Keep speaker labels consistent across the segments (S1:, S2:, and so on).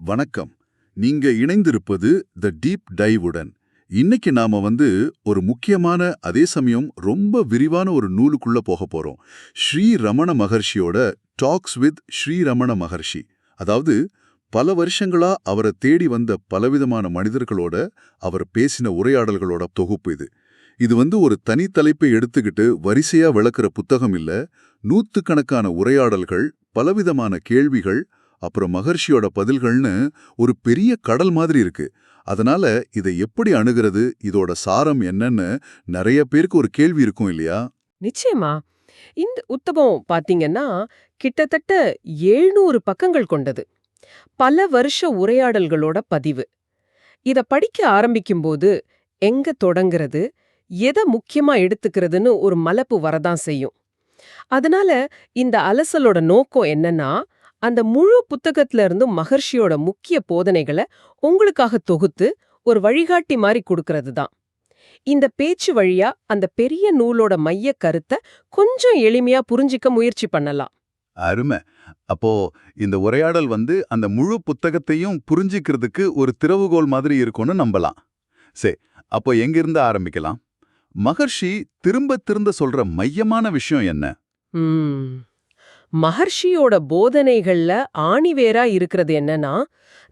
S1: வணக்கம். நீங்க இணைந்திருப்பது த டீப் டைவுடன் இன்னைக்கு நாம வந்து ஒரு முக்கியமான அதே சமயம் ரொம்ப விரிவான ஒரு நூலுக்குள்ள போக போறோம். ஸ்ரீ ரமண மகர்ஷியோட டாக்ஸ் வித் ஸ்ரீ ரமண மகர்ஷி. அதாவது பல வருஷங்களா அவரை தேடி வந்த பலவிதமான மனிதர்களோட அவர் பேசின உரையாடல்களோட தொகுப்பு இது. இது வந்து ஒரு தனித்தலைப்பை எடுத்துக்கிட்டு வரிசையா விளக்குற புத்தகம் இல்ல நூத்துக்கணக்கான உரையாடல்கள் பலவிதமான கேள்விகள் அப்புறம் மகர்ஷியோட பதில்கள்னு ஒரு பெரிய கடல் மாதிரி இருக்கு. அதனால இதை எப்படி அணுகிறது இதோட சாரம் என்னன்னு நிறைய பேருக்கு ஒரு கேள்வி இருக்கும் இல்லையா?
S2: நிச்சயமா. இந்த புத்தகம் பாத்தீங்கன்னா கிட்டத்தட்ட எழுநூறு பக்கங்கள் கொண்டது. பல வருஷ உரையாடல்களோட பதிவு. இத படிக்க ஆரம்பிக்கும்போது எங்க தொடங்கிறது எதை முக்கியமா எடுத்துக்கிறதுன்னு ஒரு மலப்பு வரதான் செய்யும். அதனால இந்த அலசலோட நோக்கம் என்னன்னா அந்த முழு புத்தகத்துல இருந்து மகர்ஷியோட முக்கிய போதனைகளை உங்களுக்காக தொகுத்து ஒரு வழிகாட்டி மாதிரி கொடுக்கறது தான் இந்த பேச்சு வழியா அந்த பெரிய நூலோட மைய கருத்தை கொஞ்சம் எளிமையா புரிஞ்சிக்க முயற்சி பண்ணலாம்.
S1: அருமை. அப்போ இந்த உரையாடல் வந்து அந்த முழு புத்தகத்தையும் புரிஞ்சிக்கிறதுக்கு ஒரு திறவுகோல் மாதிரி இருக்கும்னு நம்பலாம். சரி அப்போ எங்கிருந்து ஆரம்பிக்கலாம்? மகர்ஷி திரும்ப திரும்ப சொல்ற மையமான விஷயம் என்ன.
S2: மகர்ஷியோட போதனைகள்ல ஆணிவேரா இருக்கிறது என்னன்னா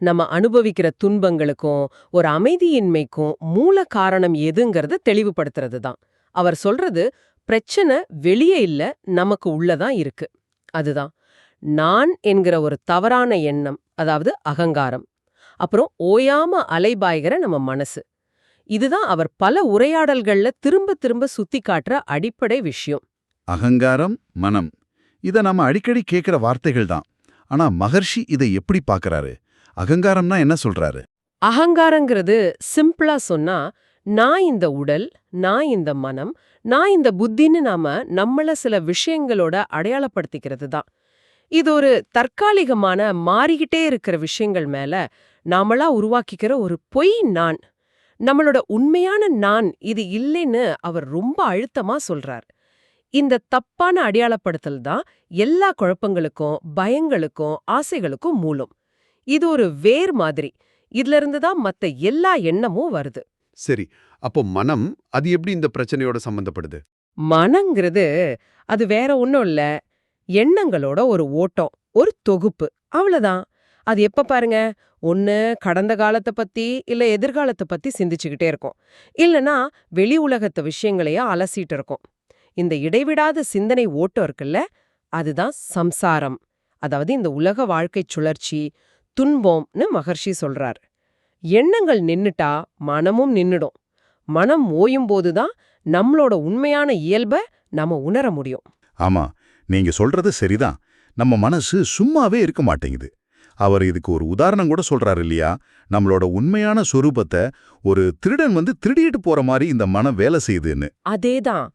S2: நம்ம அனுபவிக்கிற துன்பங்களுக்கும் ஒரு அமைதியின்மைக்கும் மூல காரணம் எதுங்கிறத தெளிவுபடுத்துறது தான். அவர் சொல்றது பிரச்சனை வெளியே இல்ல நமக்கு உள்ளதான் இருக்கு. அதுதான். நான் என்கிற ஒரு தவறான எண்ணம் அதாவது அகங்காரம். அப்புறம் ஓயாம அலைபாய்கிற நம்ம மனசு. இதுதான் அவர் பல உரையாடல்கள்ல திரும்ப திரும்ப சுத்தி காட்டுற அடிப்படை விஷயம்.
S1: அகங்காரம் மனம். இத நாம அடிக்கடி கேட்கிற வார்த்தைகள் தான். ஆனா மகர்ஷி இதை எப்படி பார்க்கறாரு அகங்காரம்னா என்ன சொல்றாரு?
S2: அகங்காரங்கிறது சிம்பிளா சொன்னா நான் இந்த உடல் நான் இந்த மனம் நான் இந்த புத்தின்னு நாம நம்மள சில விஷயங்களோட அடையாளப்படுத்திக்கிறது தான். இது ஒரு தற்காலிகமான மாறிக்கிட்டே இருக்கிற விஷயங்கள் மேல நாமளா உருவாக்கிக்கிற ஒரு பொய் நான். நம்மளோட உண்மையான நான் இது இல்லைன்னு அவர் ரொம்ப அழுத்தமா சொல்றார். இந்த தப்பான அடையாளப்படுத்தல் தான் எல்லா குழப்பங்களுக்கும் பயங்களுக்கும் ஆசைகளுக்கும் மூலம். இது ஒரு வேர் மாதிரி. இதுல இருந்து தான் மத்த எல்லா எண்ணமும் வருது.
S3: சரி. அப்போ மனம் அது எப்படி இந்த பிரச்சனையோட சம்பந்தப்படுது?
S2: மனங்கிறது அது வேற ஒண்ணும் இல்ல. எண்ணங்களோட ஒரு ஓட்டம் ஒரு தொகுப்பு. அவ்வளவுதான். அது எப்ப பாருங்க? ஒண்ணு கடந்த காலத்தை பத்தி இல்ல எதிர்காலத்தை பத்தி சிந்திச்சுக்கிட்டே இருக்கும். இல்லனா வெளி உலகத்து விஷயங்களையே அலசிட்டு இருக்கும். இந்த இடைவிடாத சிந்தனை ஓட்டம் இருக்குல்ல அதுதான் சம்சாரம். அதாவது இந்த உலக வாழ்க்கை சுழற்சி துன்பம்னு மகர்ஷி சொல்றார். எண்ணங்கள் நின்னுட்டா மனமும் நின்னுடும். மனம் ஓயும் போதுதான் நம்மளோட உண்மையான இயல்ப நாம உணர முடியும்.
S1: ஆமா நீங்க சொல்றது சரிதான். நம்ம மனசு சும்மாவே இருக்க மாட்டேங்குது. அவர் இதுக்கு ஒரு உதாரணம் கூட சொல்றாரு இல்லையா? நம்மளோட உண்மையான சொரூபத்தை ஒரு திருடன் வந்து திருடிட்டு போற மாதிரி இந்த மனம் வேலை செய்யுதுன்னு.
S2: அதேதான்.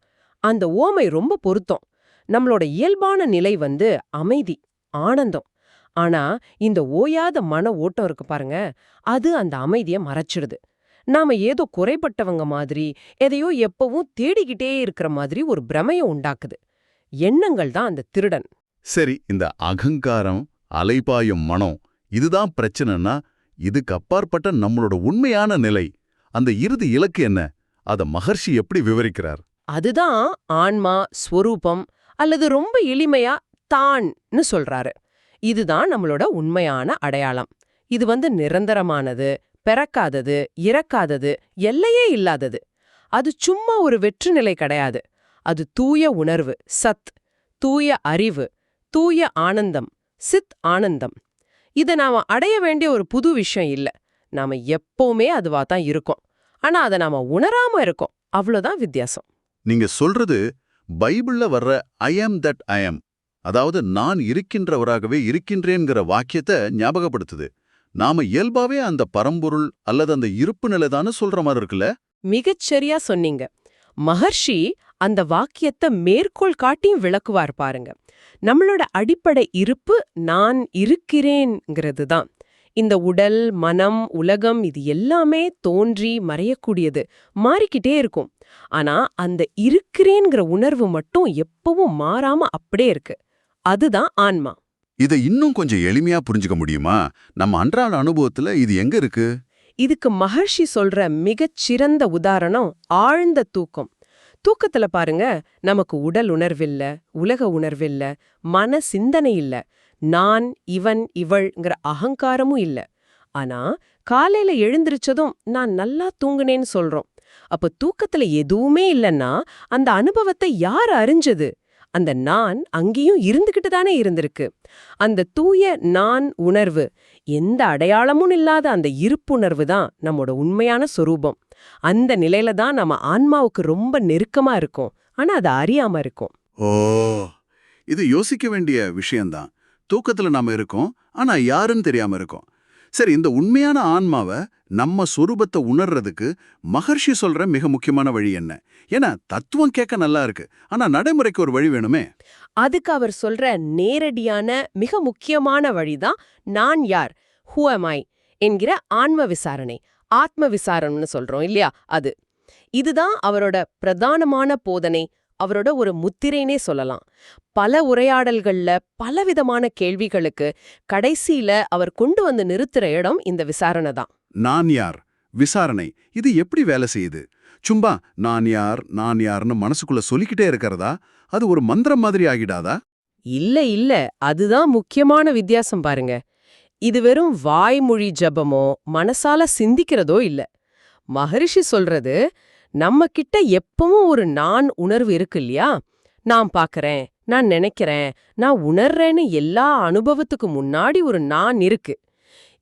S2: அந்த ஓமை ரொம்ப பொருத்தம். நம்மளோட இயல்பான நிலை வந்து அமைதி ஆனந்தம். ஆனா இந்த ஓயாத மன ஓட்டம் இருக்கு பாருங்க அது அந்த அமைதிய மறைச்சிடுது. நாம ஏதோ குறைபட்டவங்க மாதிரி எதையோ எப்பவும் தேடிக்கிட்டே இருக்கிற மாதிரி ஒரு பிரமைய உண்டாக்குது. எண்ணங்கள் தான் அந்த திருடன்.
S1: சரி இந்த அகங்காரம் அலைபாயும் மனம் இதுதான் பிரச்சனைனா இதுக்கு அப்பாற்பட்ட நம்மளோட உண்மையான நிலை. அந்த இறுதி இலக்கு என்ன? அத மகர்ஷி எப்படி விவரிக்கிறார்?
S2: அதுதான் ஆன்மா ஸ்வரூபம் அல்லது ரொம்ப எளிமையா தான்னு சொல்றாரு. இதுதான் நம்மளோட உண்மையான அடையாளம். இது வந்து நிரந்தரமானது பிறக்காதது இறக்காதது எல்லையே இல்லாதது. அது சும்மா ஒரு வெற்று நிலை கிடையாது. அது தூய உணர்வு சத் தூய அறிவு தூய ஆனந்தம் சித் ஆனந்தம். இதை நாம அடைய வேண்டிய ஒரு புது விஷயம் இல்ல. நாம எப்பவுமே அதுவா தான் இருக்கோம். ஆனா அதை நாம உணராம இருக்கோம். அவ்வளோதான் வித்தியாசம்.
S1: நீங்க சொல்றது பைபிள்ல வர்ற ஐ ஆம் தட் ஐ ஆம் அதாவது நான் இருக்கின்றவராகவே இருக்கின்றேங்கிற வாக்கியத்தை ஞாபகப்படுத்துது. நாம இயல்பாவே அந்த பரம்பொருள் அல்லது அந்த இருப்பு நிலைதான்னு சொல்ற மாதிரி இருக்குல்ல?
S2: மிகச்சரியா சொன்னீங்க. மகர்ஷி அந்த வாக்கியத்தை மேற்கோள் காட்டியும் விளக்குவார் பாருங்க. நம்மளோட அடிப்படை இருப்பு நான் இருக்கிறேன்ங்கிறது தான் இந்த உடல் மனம் உலகம் இது எல்லாமே தோன்றி மறையக்கூடியது. மாறிக்கிட்டே இருக்கும். ஆனா அந்த இருக்கிறேங்கிற உணர்வு மட்டும் எப்பவும் மாறாம அப்படியே இருக்கு. அதுதான் ஆன்மா.
S1: இதை இன்னும் கொஞ்சம் எளிமையா புரிஞ்சுக்க முடியுமா? நம்ம அன்றாட அனுபவத்துல இது எங்க இருக்கு?
S2: இதுக்கு மகர்ஷி சொல்ற மிகச் சிறந்த உதாரணம் ஆழ்ந்த தூக்கம். தூக்கத்துல பாருங்க நமக்கு உடல் உணர்வில்ல உலக உணர்வில்ல மன சிந்தனை இல்ல நான் இவன் இவள்ங்கிற அகங்காரமும் இல்ல. ஆனா காலையில எழுந்திருச்சதும் நான் நல்லா தூங்குனேன்னு சொல்றோம். அப்ப தூக்கத்துல எதுவுமே இல்லைன்னா அந்த அனுபவத்தை யார் அறிஞ்சது? அந்த நான் அங்கேயும் இருந்துகிட்டு தானே இருந்திருக்கு. அந்த தூய நான் உணர்வு எந்த அடையாளமும் இல்லாத அந்த இருப்புணர்வு தான் நம்மோட உண்மையான சொரூபம். அந்த நிலையில தான் நம்ம ஆன்மாவுக்கு ரொம்ப நெருக்கமா இருக்கும். ஆனா அது அறியாம இருக்கும்.
S1: ஓ இது யோசிக்க வேண்டிய விஷயம்தான். தூக்கத்துல நாம இருக்கோம் ஆனா யாருன்னு தெரியாம இருக்கோம். சரி இந்த உண்மையான ஆன்மாவை நம்ம சொரூபத்தை உணர்றதுக்கு மகர்ஷி சொல்ற மிக முக்கியமான வழி என்ன? ஏன்னா தத்துவம் கேட்க நல்லா இருக்கு. ஆனா நடைமுறைக்கு ஒரு வழி வேணுமே?
S2: அதுக்கு அவர் சொல்ற நேரடியான மிக முக்கியமான வழிதான் நான் யார்? ஹூ am என்கிற ஆன்ம விசாரணை. ஆத்ம விசாரணைன்னு சொல்றோம் இல்லையா? அது. இதுதான் அவரோட பிரதானமான போதனை. அவரோட ஒரு முத்திரைனே சொல்லலாம். பல உரையாடல்கள்ல பலவிதமான கேள்விகளுக்கு கடைசியில அவர் கொண்டு வந்து நிறுத்துற இடம் இந்த விசாரணை தான்.
S1: நான் யார்? விசாரணை. இது எப்படி வேலை செய்யுது? சும்மா நான் யார்? நான் யார்னு மனசுக்குள்ள சொல்லிக்கிட்டே இருக்கிறதா? அது ஒரு மந்திரம் மாதிரி ஆகிடாதா?
S2: இல்ல இல்ல. அதுதான் முக்கியமான வித்தியாசம் பாருங்க. இது வெறும் வாய்மொழி ஜபமோ மனசால சிந்திக்கிறதோ இல்ல. மகரிஷி சொல்றது நம்ம கிட்ட எப்பவும் ஒரு நான் உணர்வு இருக்கு இல்லையா நான் பாக்கறேன் நான் நினைக்கிறேன் நான் உணர்றேன்னு எல்லா அனுபவத்துக்கு முன்னாடி ஒரு நான் இருக்கு.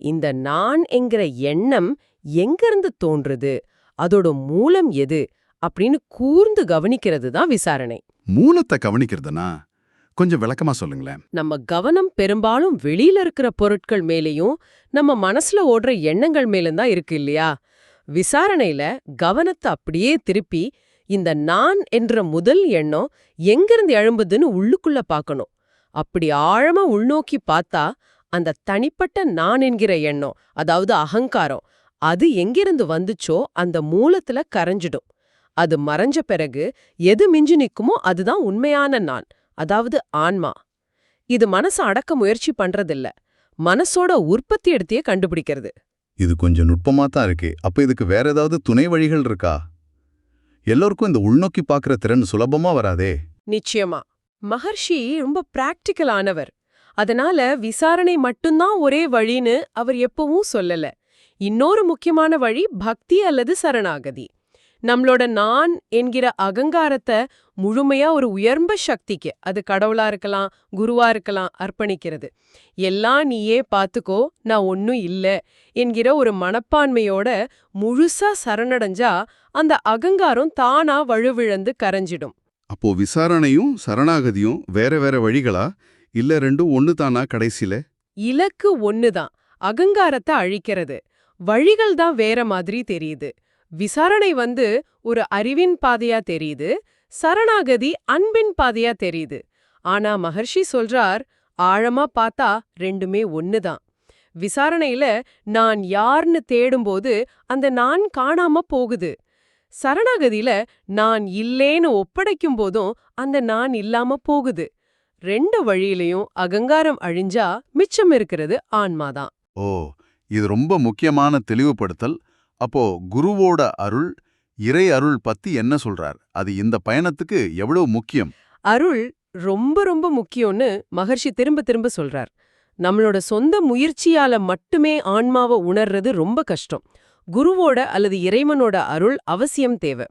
S2: இந்த நான் என்கிற எண்ணம் எங்கிருந்து தோன்றுது? அதோட மூலம் எது? அப்படின்னு கூர்ந்து கவனிக்கிறது தான் விசாரணை.
S1: மூலத்தை கவனிக்கிறதுனா கொஞ்சம் விளக்கமா சொல்லுங்களேன்.
S2: நம்ம கவனம் பெரும்பாலும் வெளியில இருக்கிற பொருட்கள் மேலேயும் நம்ம மனசுல ஓடுற எண்ணங்கள் மேலும் தான் இருக்கு இல்லையா? விசாரணையில கவனத்தை அப்படியே திருப்பி இந்த நான் என்ற முதல் எண்ணம் எங்கிருந்து எழும்புதுன்னு உள்ளுக்குள்ள பார்க்கணும் அப்படி ஆழமா உள்நோக்கி பார்த்தா அந்த தனிப்பட்ட நான் என்கிற எண்ணம் அதாவது அகங்காரம் அது எங்கிருந்து வந்துச்சோ அந்த மூலத்துல கரைஞ்சிடும். அது மறைஞ்ச பிறகு எது மிஞ்சு நிக்குமோ அதுதான் உண்மையான நான் அதாவது ஆன்மா. இது மனசை அடக்க முயற்சி பண்றதில்ல மனசோட உற்பத்தி எடுத்தையே கண்டுபிடிக்கிறது.
S1: இது கொஞ்சம் நுட்பமா தான் இருக்கு. அப்ப இதுக்கு வேற ஏதாவது துணை வழிகள் இருக்கா? எல்லோருக்கும் இந்த உள்நோக்கி பார்க்குற திறன் சுலபமா வராதே.
S2: நிச்சயமா. மகர்ஷி ரொம்ப பிராக்டிக்கல் ஆனவர். அதனால விசாரணை மட்டும்தான் ஒரே வழின்னு அவர் எப்பவும் சொல்லல. இன்னொரு முக்கியமான வழி பக்தி அல்லது சரணாகதி. நம்மளோட நான் என்கிற அகங்காரத்தை முழுமையா ஒரு உயர்ந்த சக்திக்கு அது கடவுளா இருக்கலாம் குருவா இருக்கலாம் அர்ப்பணிக்கிறது. எல்லாம் நீயே பாத்துக்கோ நான் ஒன்னும் இல்ல என்கிற ஒரு மனப்பான்மையோட முழுசா சரணடைஞ்சா அந்த அகங்காரம் தானா வழுவிழந்து கரைஞ்சிடும்.
S1: அப்போ விசாரணையும் சரணாகதியும் வேற வேற வழிகளா? இல்ல ரெண்டும் ஒண்ணு தானா கடைசியில?
S2: இலக்கு ஒண்ணுதான். அகங்காரத்தை அழிக்கிறது. வழிகள் தான் வேற மாதிரி தெரியுது. விசாரணை வந்து ஒரு அறிவின் பாதையா தெரியுது சரணாகதி அன்பின் பாதையா தெரியுது. ஆனா மகர்ஷி சொல்றார் ஆழமா பார்த்தா ரெண்டுமே ஒண்ணுதான். விசாரணையில நான் யார்னு தேடும்போது அந்த நான் காணாம போகுது. சரணாகதியில நான் இல்லேன்னு ஒப்படைக்கும் போதும் அந்த நான் இல்லாம போகுது. ரெண்டு வழியிலையும் அகங்காரம் அழிஞ்சா மிச்சம் இருக்கிறது ஆன்மாதான்.
S1: ஓ இது ரொம்ப முக்கியமான தெளிவுபடுத்தல். அப்போ குருவோட அருள் இறை அருள் பத்தி என்ன சொல்றார்? அது இந்த பயணத்துக்கு எவ்வளவு முக்கியம்?
S2: அருள் ரொம்ப ரொம்ப முக்கியம்னு மகர்ஷி திரும்ப திரும்ப சொல்றார். நம்மளோட சொந்த முயற்சியால மட்டுமே ஆன்மாவை உணர்றது ரொம்ப கஷ்டம். குருவோட அல்லது இறைவனோட அருள் அவசியம் தேவை.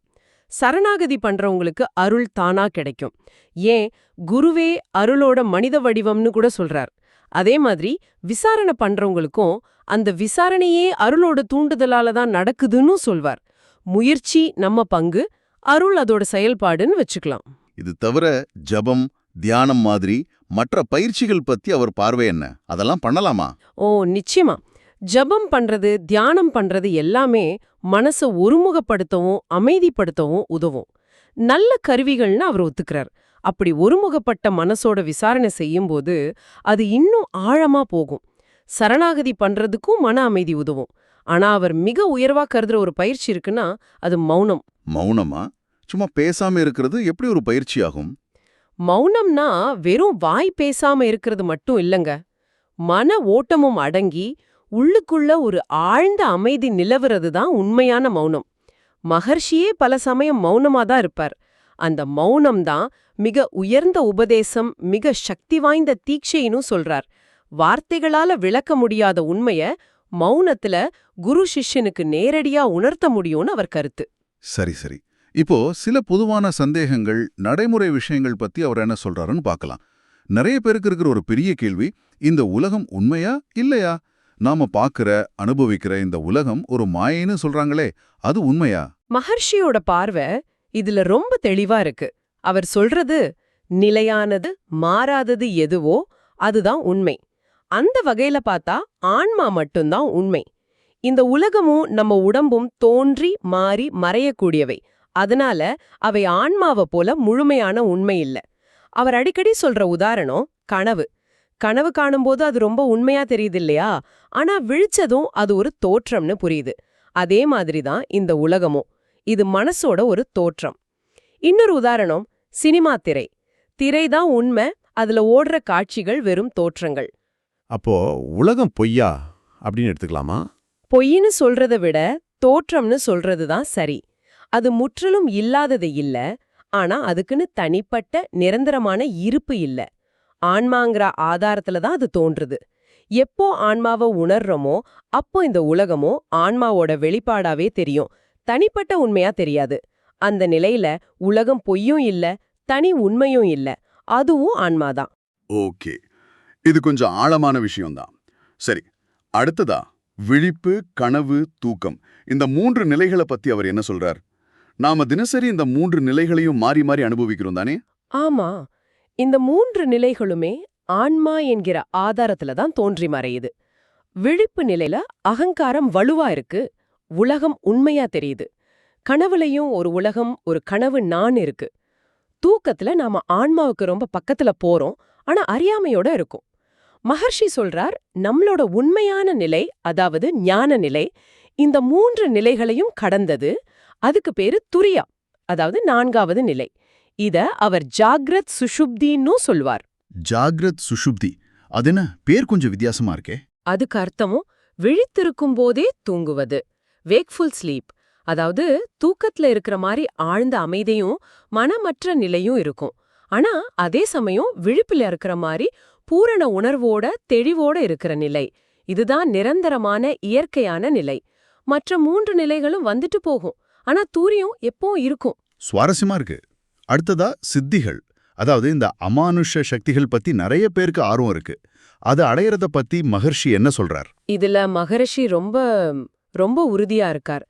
S2: சரணாகதி பண்றவங்களுக்கு அருள் தானா கிடைக்கும். ஏன்? குருவே அருளோட மனித வடிவம்னு கூட சொல்றார். அதே மாதிரி விசாரணை பண்றவங்களுக்கும் அந்த விசாரணையே அருளோட தூண்டுதலால தான் நடக்குதுன்னு சொல்வார். முயற்சி நம்ம பங்கு அருள் அதோட செயல்பாடுன்னு வச்சுக்கலாம்.
S1: இது தவிர ஜபம் தியானம் மாதிரி மற்ற பயிற்சிகள் பத்தி அவர் பார்வை என்ன? அதெல்லாம் பண்ணலாமா?
S2: ஓ நிச்சயமா. ஜபம் பண்றது தியானம் பண்றது எல்லாமே மனச ஒருமுகப்படுத்தவும் அமைதிப்படுத்தவும் உதவும். நல்ல கருவிகள்னு அவர் ஒத்துக்கிறார். அப்படி ஒருமுகப்பட்ட மனசோட விசாரணை செய்யும்போது அது இன்னும் ஆழமா போகும். சரணாகதி பண்றதுக்கும் மன அமைதி உதவும். ஆனா அவர் மிக உயர்வா கருதுற ஒரு பயிற்சி இருக்குன்னா அது மௌனம்.
S1: மௌனமா? சும்மா பேசாம இருக்கிறது எப்படி ஒரு பயிற்சியாகும்?
S2: மௌனம்னா வெறும் வாய் பேசாம இருக்கிறது மட்டும் இல்லங்க. மன ஓட்டமும் அடங்கி உள்ளுக்குள்ள ஒரு ஆழ்ந்த அமைதி நிலவுறது தான் உண்மையான மௌனம். மகர்ஷியே பல சமயம் மௌனமா தான் இருப்பார். அந்த மௌனம் தான் மிக உயர்ந்த உபதேசம் மிக சக்தி வாய்ந்த தீட்சைன்னு சொல்றார். வார்த்தைகளால விளக்க முடியாத உண்மைய மௌனத்துல குரு சிஷ்யனுக்கு நேரடியா உணர்த்த முடியும்னு அவர் கருத்து.
S1: சரி சரி. இப்போ சில பொதுவான சந்தேகங்கள் நடைமுறை விஷயங்கள் பத்தி அவர் என்ன சொல்றாருன்னு பார்க்கலாம் நிறைய பேருக்கு இருக்கிற ஒரு பெரிய கேள்வி இந்த உலகம் உண்மையா இல்லையா? நாம பார்க்கிற அனுபவிக்கிற இந்த உலகம் ஒரு மாயைன்னு சொல்றாங்களே அது உண்மையா?
S2: மகர்ஷியோட பார்வை இதுல ரொம்ப தெளிவா இருக்கு. அவர் சொல்றது நிலையானது மாறாதது எதுவோ அதுதான் உண்மை. அந்த வகையில பார்த்தா ஆன்மா மட்டும்தான் உண்மை. இந்த உலகமும் நம்ம உடம்பும் தோன்றி மாறி மறையக்கூடியவை. அதனால அவை ஆன்மாவை போல முழுமையான உண்மை இல்ல. அவர் அடிக்கடி சொல்ற உதாரணம் கனவு. கனவு காணும்போது அது ரொம்ப உண்மையா தெரியுது இல்லையா ஆனா விழிச்சதும் அது ஒரு தோற்றம்னு புரியுது. அதே மாதிரி தான் இந்த உலகமும். இது மனசோட ஒரு தோற்றம். இன்னொரு உதாரணம் சினிமா திரை. திரை தான் உண்மை அதுல ஓடுற காட்சிகள் வெறும் தோற்றங்கள்.
S3: அப்போ உலகம் பொய்யா? அப்படின்னு எடுத்துக்கலாமா?
S2: பொய்ன்னு சொல்றத விட தோற்றம்னு சொல்றது தான் சரி. அது முற்றிலும் இல்லாதது இல்ல ஆனா அதுக்குன்னு தனிப்பட்ட நிரந்தரமான இருப்பு இல்ல. ஆன்மாங்கிற ஆதாரத்துல தான் அது தோன்றுது. எப்போ ஆன்மாவை உணர்றோமோ அப்போ இந்த உலகமோ ஆன்மாவோட வெளிப்பாடாவே தெரியும். தனிப்பட்ட உண்மையா தெரியாது. அந்த நிலையில உலகம் பொய்யும் இல்ல தனி உண்மையும் இல்ல. அதுவும் ஆன்மாதான்.
S1: ஓகே. இது கொஞ்சம் ஆழமான விஷயம்தான். சரி அடுத்ததா விழிப்பு கனவு தூக்கம். இந்த மூன்று நிலைகளை பத்தி அவர் என்ன சொல்றார்? நாம தினசரி இந்த மூன்று நிலைகளையும் மாறி மாறி அனுபவிக்கிறோம் தானே?
S2: ஆமா. இந்த மூன்று நிலைகளுமே ஆன்மா என்கிற ஆதாரத்துல தான் தோன்றி மறையுது விழிப்பு நிலையில அகங்காரம் வலுவா இருக்கு. உலகம் உண்மையா தெரியுது. கனவுலயும் ஒரு உலகம் ஒரு கனவு நான் இருக்கு. தூக்கத்துல நாம ஆன்மாவுக்கு ரொம்ப பக்கத்துல போறோம் ஆனா அறியாமையோட இருக்கும். மகர்ஷி சொல்றார் நம்மளோட உண்மையான நிலை அதாவது ஞான நிலை இந்த மூன்று நிலைகளையும் கடந்தது அதுக்கு பேரு துரியா அதாவது நான்காவது நிலை. இத அவர் ஜாக்ரத் சுஷுப்தின்னு சொல்வார்.
S1: ஜாக்ரத் சுஷுப்தி அது என்ன பேர் கொஞ்சம் வித்தியாசமா இருக்கே.
S2: அதுக்கு அர்த்தமும் விழித்திருக்கும் போதே தூங்குவது. வேக்ஃபுல் ஸ்லீப் அதாவது தூக்கத்துல இருக்கிற மாதிரி ஆழ்ந்த அமைதியும் மனமற்ற நிலையும் இருக்கும். ஆனா அதே சமயம் விழிப்புல இருக்கிற மாதிரி பூரண உணர்வோட தெளிவோட இருக்கிற நிலை. இதுதான் நிரந்தரமான இயற்கையான நிலை. மற்ற மூன்று நிலைகளும் வந்துட்டு போகும். ஆனா தூரியம் எப்பவும் இருக்கும்.
S1: சுவாரஸ்யமா இருக்கு. அடுத்ததா சித்திகள். அதாவது இந்த அமானுஷ சக்திகள் பத்தி நிறைய பேருக்கு ஆர்வம் இருக்கு. அது அடையறத பத்தி மகர்ஷி என்ன சொல்றார்?
S2: இதுல மகரிஷி ரொம்ப ரொம்ப உறுதியா இருக்கார்.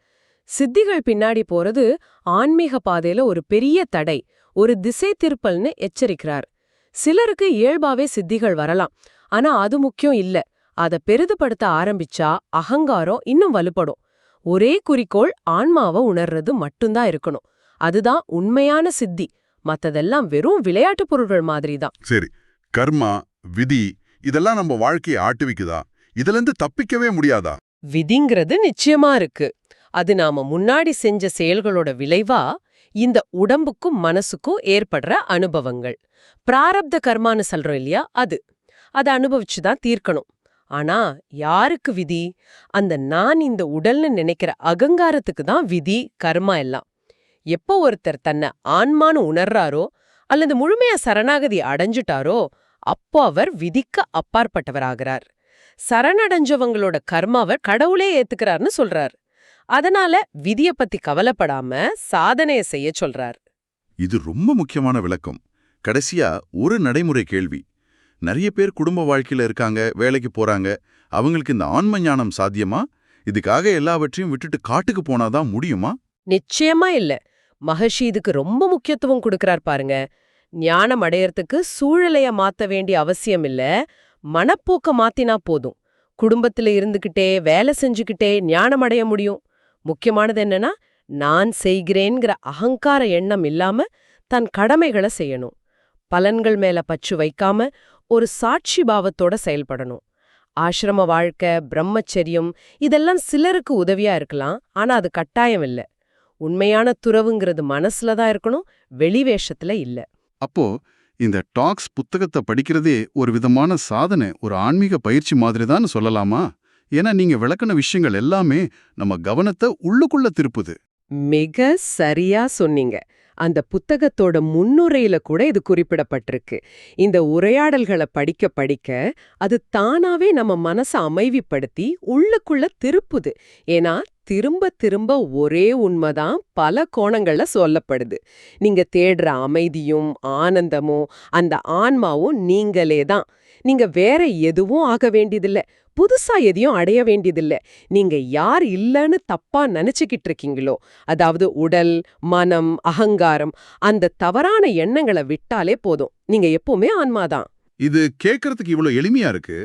S2: சித்திகள் பின்னாடி போறது ஆன்மீக பாதையில ஒரு பெரிய தடை ஒரு திசை திருப்பல்னு எச்சரிக்கிறார். சிலருக்கு இயல்பாவே சித்திகள் வரலாம் ஆனா அது முக்கியம் இல்ல. அத பெரிதுபடுத்த ஆரம்பிச்சா அகங்காரம் இன்னும் வலுப்படும். ஒரே குறிக்கோள் ஆன்மாவை உணர்றது மட்டும்தான் இருக்கணும். அதுதான் உண்மையான சித்தி. மத்ததெல்லாம் வெறும் விளையாட்டுப் பொருள்கள் மாதிரி தான்
S1: சரி கர்மா விதி இதெல்லாம் நம்ம வாழ்க்கையை ஆட்டுவிக்குதா? இதுல இருந்து தப்பிக்கவே முடியாதா?
S2: விதிங்கிறது நிச்சயமா இருக்கு. அது நாம முன்னாடி செஞ்ச செயல்களோட விளைவா இந்த உடம்புக்கும் மனசுக்கும் ஏற்படுற அனுபவங்கள். பிராரப்த கர்மான்னு சொல்றோம் இல்லையா அது. அதை அனுபவிச்சு தான் தீர்க்கணும். ஆனா யாருக்கு விதி? அந்த நான் இந்த உடல்னு நினைக்கிற அகங்காரத்துக்கு தான் விதி கர்மா எல்லாம். எப்போ ஒருத்தர் தன்னை ஆன்மான்னு உணர்றாரோ அல்லது முழுமையா சரணாகதி அடைஞ்சிட்டாரோ அப்போ அவர் விதிக்க அப்பாற்பட்டவராகிறார். சரணடைஞ்சவங்களோட கர்மாவை கடவுளே ஏத்துக்கிறார்னு சொல்றார். அதனால விதிய பத்தி கவலைப்படாம சாதனைய செய்ய சொல்றார்.
S1: இது ரொம்ப முக்கியமான விளக்கம். கடைசியா ஒரு நடைமுறை கேள்வி. நிறைய பேர் குடும்ப வாழ்க்கையில இருக்காங்க வேலைக்கு போறாங்க. அவங்களுக்கு இந்த ஆன்ம ஞானம் சாத்தியமா? இதுக்காக எல்லாவற்றையும் விட்டுட்டு காட்டுக்கு போனாதான் முடியுமா?
S2: நிச்சயமா இல்ல. மகர்ஷி இதுக்கு ரொம்ப முக்கியத்துவம் கொடுக்கறார் பாருங்க. ஞானம் அடையறதுக்கு சூழலைய மாத்த வேண்டிய அவசியம் இல்ல. மனப்போக்க மாத்தினா போதும். குடும்பத்துல இருந்துகிட்டே வேலை செஞ்சுக்கிட்டே ஞானம் அடைய முடியும். முக்கியமானது என்னன்னா நான் செய்கிறேன்கிற அகங்கார எண்ணம் இல்லாம தன் கடமைகளை செய்யணும். பலன்கள் மேல பச்சு வைக்காம ஒரு சாட்சி பாவத்தோட செயல்படணும். ஆசிரம வாழ்க்கை பிரம்மச்சரியம் இதெல்லாம் சிலருக்கு உதவியா இருக்கலாம் ஆனா அது கட்டாயம் இல்ல. உண்மையான துறவுங்கிறது மனசுல தான் இருக்கணும் வெளிவேஷத்துல இல்ல.
S1: அப்போ
S4: இந்த டாக்ஸ் புத்தகத்தை படிக்கிறதே ஒரு விதமான சாதனை ஒரு ஆன்மீக பயிற்சி மாதிரி தான் சொல்லலாமா? ஏன்னா நீங்க விளக்குன விஷயங்கள் எல்லாமே நம்ம கவனத்தை உள்ளுக்குள்ள திருப்புது.
S2: மிக சரியா சொன்னீங்க. அந்த புத்தகத்தோட முன்னுரையில கூட இது குறிப்பிடப்பட்டிருக்கு. இந்த உரையாடல்களை படிக்க படிக்க அது தானாவே நம்ம மனச அமைவிப்படுத்தி உள்ளுக்குள்ள திருப்புது. ஏன்னா திரும்ப திரும்ப ஒரே உண்மைதான் பல கோணங்கள்ல சொல்லப்படுது. நீங்க தேடுற அமைதியும் ஆனந்தமும் அந்த ஆன்மாவும் நீங்களே தான். நீங்க வேற எதுவும் ஆக வேண்டியதில்ல. புதுசா எதையும் அடைய வேண்டியதில்ல. நீங்க யார் இல்லைன்னு தப்பா நினைச்சுக்கிட்டு இருக்கீங்களோ அதாவது உடல் மனம் அகங்காரம் அந்த தவறான எண்ணங்களை விட்டாலே போதும். நீங்க எப்பவுமே ஆன்மாதான்
S1: இது கேட்கறதுக்கு இவ்வளவு எளிமையா இருக்கு.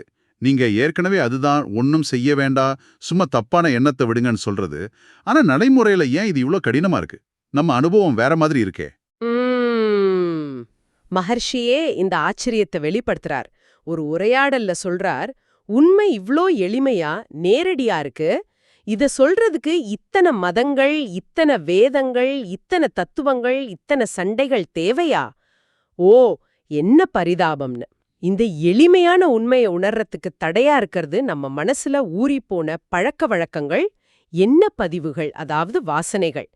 S1: நீங்க ஏற்கனவே அதுதான் ஒன்றும் செய்ய வேண்டாம் சும்மா தப்பான எண்ணத்தை விடுங்கன்னு சொல்றது. ஆனா நடைமுறையில ஏன் இது இவ்வளோ கடினமா இருக்கு? நம்ம அனுபவம் வேற மாதிரி இருக்கே.
S2: உம். மகர்ஷியே இந்த ஆச்சரியத்தை வெளிப்படுத்துறார். ஒரு உரையாடல்ல சொல்றார் உண்மை இவ்ளோ எளிமையா நேரடியா இருக்கு. இத சொல்றதுக்கு இத்தனை மதங்கள் இத்தனை வேதங்கள் இத்தனை தத்துவங்கள் இத்தனை சண்டைகள் தேவையா? ஓ என்ன பரிதாபம்னு. இந்த எளிமையான உண்மையை உணர்றதுக்கு தடையா இருக்கிறது நம்ம மனசுல ஊறிப்போன பழக்க வழக்கங்கள் என்ன பதிவுகள் அதாவது வாசனைகள்.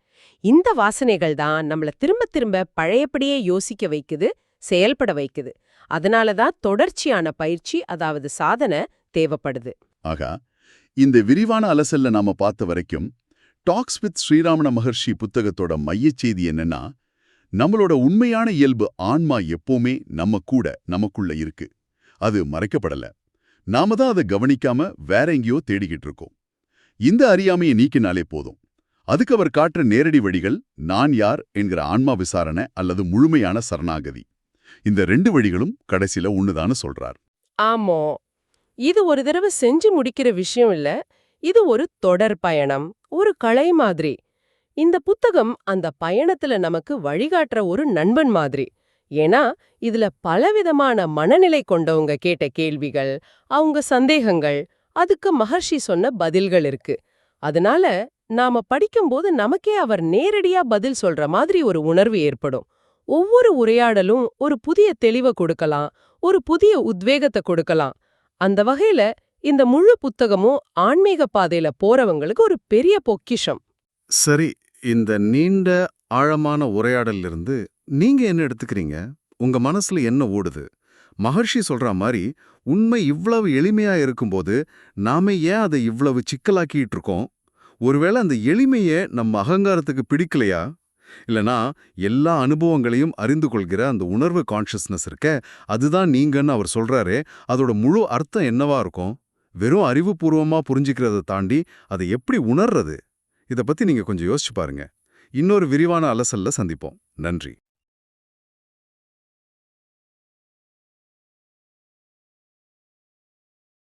S2: இந்த வாசனைகள் தான் நம்மள திரும்ப திரும்ப பழையபடியே யோசிக்க வைக்குது செயல்பட வைக்குது. அதனால தான் தொடர்ச்சியான பயிற்சி அதாவது சாதனை தேவைப்படுது.
S1: ஆகா இந்த விரிவான அலசல்ல நாம பார்த்த வரைக்கும் டாக்ஸ் வித் ஸ்ரீராமண மகர்ஷி புத்தகத்தோட மையச்செய்தி என்னன்னா நம்மளோட உண்மையான இயல்பு ஆன்மா எப்பவுமே நம்ம கூட நமக்குள்ள இருக்கு. அது மறைக்கப்படல. நாம தான் அதை கவனிக்காம வேற எங்கேயோ தேடிக்கிட்டு இருக்கோம். இந்த அறியாமையை நீக்கினாலே போதும். அதுக்கு அவர் காட்டுற நேரடி வழிகள் நான் யார் என்கிற ஆன்மா விசாரணை அல்லது முழுமையான சரணாகதி. இந்த ரெண்டு வழிகளும் கடைசில ஒண்ணுதான்னு சொல்றார்.
S2: ஆமோ. இது ஒரு தடவை செஞ்சு முடிக்கிற விஷயம் இல்ல. இது ஒரு தொடர் பயணம். ஒரு கலை மாதிரி. இந்த புத்தகம் அந்த பயணத்துல நமக்கு வழிகாட்டுற ஒரு நண்பன் மாதிரி. ஏன்னா இதுல பலவிதமான மனநிலை கொண்டவங்க கேட்ட கேள்விகள் அவங்க சந்தேகங்கள் அதுக்கு மகர்ஷி சொன்ன பதில்கள் இருக்கு. அதனால நாம படிக்கும்போது நமக்கே அவர் நேரடியா பதில் சொல்ற மாதிரி ஒரு உணர்வு ஏற்படும். ஒவ்வொரு உரையாடலும் ஒரு புதிய தெளிவை கொடுக்கலாம் ஒரு புதிய உத்வேகத்தை கொடுக்கலாம். அந்த வகையில இந்த முழு புத்தகமும் ஆன்மீக பாதையில போறவங்களுக்கு ஒரு பெரிய பொக்கிஷம்.
S4: சரி இந்த நீண்ட ஆழமான உரையாடல்ல இருந்து நீங்க என்ன எடுத்துக்கிறீங்க? உங்க மனசுல என்ன ஓடுது? மகர்ஷி சொல்ற மாதிரி உண்மை இவ்வளவு எளிமையா இருக்கும்போது நாம ஏன் அதை இவ்வளவு சிக்கலாக்கிட்டு இருக்கோம்? ஒருவேளை அந்த எளிமையை நம்ம அகங்காரத்துக்கு பிடிக்கலையா? இல்லனா எல்லா அனுபவங்களையும் அறிந்து கொள்கிற அந்த உணர்வு கான்ஷியஸ்னஸ் இருக்க அதுதான் நீங்கன்னு அவர் சொல்றாரே அதோட முழு அர்த்தம் என்னவா இருக்கும்? வெறும் அறிவுபூர்வமா புரிஞ்சுக்கிறத தாண்டி அதை எப்படி உணர்றது? இத பத்தி நீங்க கொஞ்சம் யோசிச்சு பாருங்க. இன்னொரு விரிவான அலசல்ல சந்திப்போம். நன்றி.